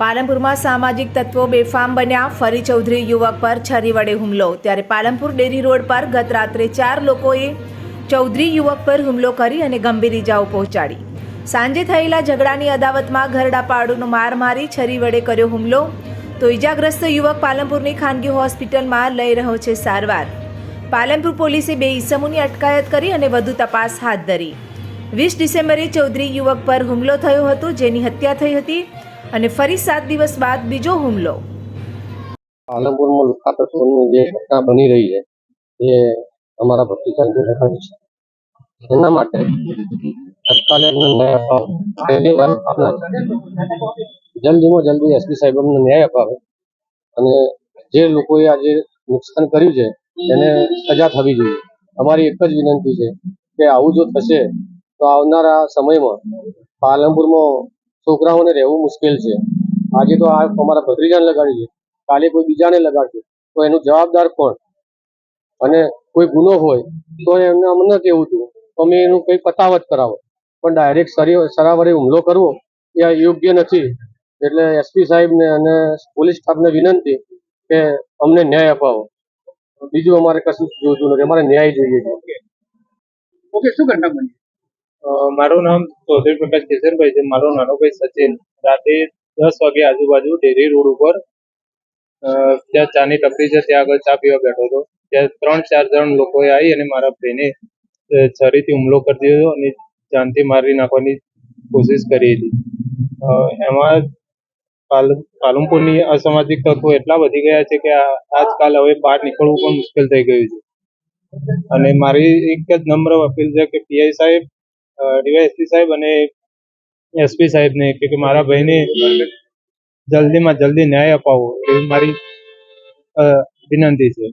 પાલનપુરમાં સામાજિક તત્વો બેફામ બન્યા. ફરી ચૌધરી યુવક પર છરી વડે હુમલો. ત્યારે પાલનપુર ડેરી રોડ પર ગત રાત્રે ચાર લોકોએ ચૌધરી યુવક પર હુમલો કરી અને ગંભીર ઇજાઓ પહોંચાડી. સાંજે થયેલા ઝઘડાની અદાવતમાં ઘરડા પાડુનો માર મારી છરી વડે કર્યો હુમલો. તો ઇજાગ્રસ્ત યુવક પાલનપુરની ખાનગી હોસ્પિટલમાં લઈ રહ્યો છે સારવાર. પાલનપુર પોલીસે બે ઈસમોની અટકાયત કરી અને વધુ તપાસ હાથ ધરી. વીસ ડિસેમ્બરે ચૌધરી યુવક પર હુમલો થયો હતો, જેની હત્યા થઈ હતી. અને ફરી સાત દિવસ બાદ બીજો હુમલો. પાલનપુરમાં લુકાતત્વની જે ઘટના બની રહી છે, એ અમારા ભત્રીજાને દેખાય છે. એના માટે જલ્દીમાં જલ્દી એસપી સાહેબ અમને ન્યાય અપાવે અને જે લોકોએ આજે નુકસાન કર્યું છે, એને સજા થવી જોઈએ. અમારી એક જ વિનંતી છે કે આવું જો થશે, તો આવનારા સમયમાં પાલનપુરમાં છોકરાઓને રહેવું મુશ્કેલ છે. આજે તો આ અમારા ભત્રીજાને લગાડી છે કાલે કોઈ બીજાને લગાડશે તો એનું જવાબદાર કોણ? અને કોઈ ગુનો હોય, તો એમને અમને કેવું હતું તમે એનું કંઈ પતાવત કરાવો. પણ ડાયરેક્ટ સરાવરે હુમલો કરવો, એ યોગ્ય નથી. એટલે એસપી સાહેબને અને પોલીસ સ્ટાફને વિનંતી કે અમને ન્યાય અપાવો. બીજું અમારે કશું જોતું નથી. અમારે ન્યાય જોઈએ. છે ઓકે શું ઘટના બની? મારું નામ ચૌધરી પ્રકાશ કેસરભાઈ છે. મારો નાનો ભાઈ સચિન. રાતે દસ વાગે આજુબાજુ ડેરી રોડ ઉપર ત્યાં ચાની ટપરી છે. ત્યાં આગળ ચા પીવા બેઠો હતો. ત્યાં ત્રણ ચાર જણ લોકોએ આવી અને મારા ભાઈને છરીથી હુમલો કરી દીધો અને જાનથી મારી નાખવાની કોશિશ કરી હતી. એમાં પાલ, પાલનપુરની અસામાજિક તત્વો એટલા વધી ગયા છે કે આજકાલ હવે બહાર નીકળવું પણ મુશ્કેલ થઈ ગયું છે. અને મારી એક જ નમ્ર અપીલ છે કે પીઆઈ સાહેબ ડીવાયએસપી સાહેબ અને એસપી સાહેબને કે મારા ભાઈને જલ્દીમાં જલ્દી ન્યાય અપાવો એવી મારી વિનંતી છે.